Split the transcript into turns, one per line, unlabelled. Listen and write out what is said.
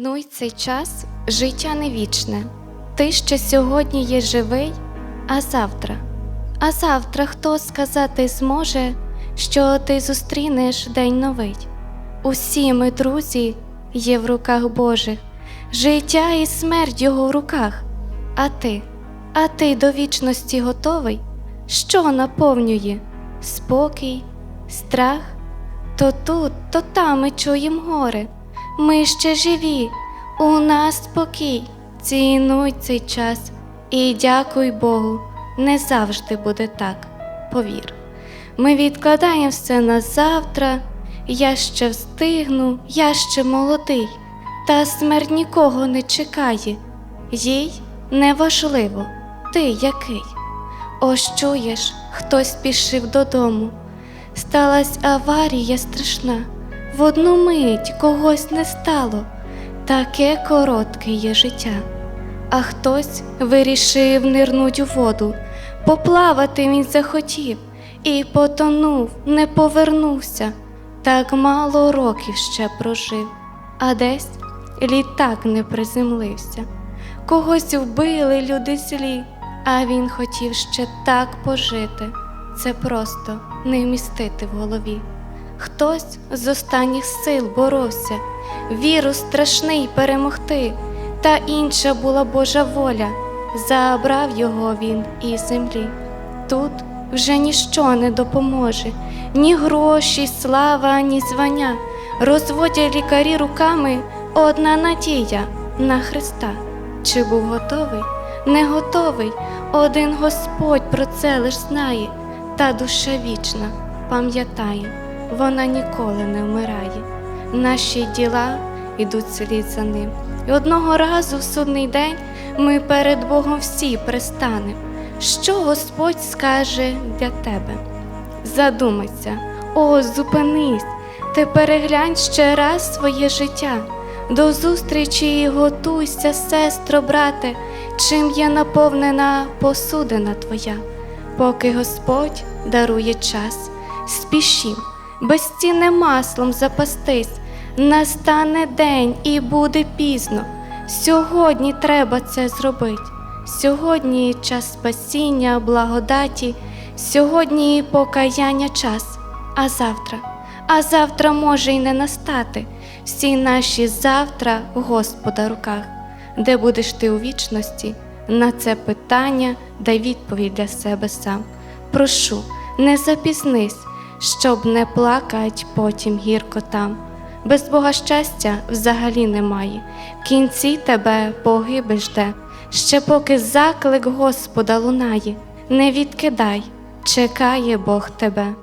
Цінуй цей час, життя не вічне. Ти ще сьогодні є живий, а завтра. А завтра хто сказати зможе, що ти зустрінеш день новий. Усі ми, друзі, є в руках Божих, життя і смерть його в руках. А ти, а ти до вічності готовий? Що наповнює? Спокій, страх? То тут, то там ми чуєм горе. Ми ще живі, у нас спокій. Цінуй цей час. І дякуй Богу, не завжди буде так, повір. Ми відкладаємо все на завтра, я ще встигну, я ще молодий, та смерть нікого не чекає, їй неважливо, ти який. Ось чуєш, хтось пішив додому. Сталась аварія страшна, в одну мить когось не стало, таке коротке є життя. А хтось вирішив нирнуть у воду, поплавати він захотів і потонув, не повернувся, так мало років ще прожив, а десь літак не приземлився. Когось вбили люди злі, а він хотів ще так пожити. Це просто не вмістити в голові. Хтось з останніх сил боровся, вірус страшний перемогти, та інша була Божа воля, забрав його він із землі. Тут вже ніщо не допоможе, ні гроші, слава, ні звання. Розводять лікарі руками одна надія на Христа. Чи був готовий? Не готовий. Один Господь про це лиш знає, та душа вічна пам'ятає, вона ніколи не вмирає. Наші діла йдуть слід за ним. І одного разу в судний день ми перед Богом всі пристанем. Що Господь скаже для тебе? Задумайся, о, зупинись, ти переглянь ще раз своє життя. До зустрічі готуйся, сестро, брате, чим є наповнена посудина твоя, поки Господь дарує час, спішім, безцінним маслом запастись, настане день і буде пізно. Сьогодні треба це зробити. Сьогодні час спасіння, благодаті, сьогодні покаяння час, а завтра, а завтра може й не настати. Всі наші завтра в Господа руках, де будеш ти у вічності, на це питання дай відповідь для себе сам. Прошу, не запізнись, щоб не плакать потім гірко там. Без Бога щастя взагалі немає, в кінці тебе погибель жде, ще поки заклик Господа лунає, не відкидай, чекає Бог тебе.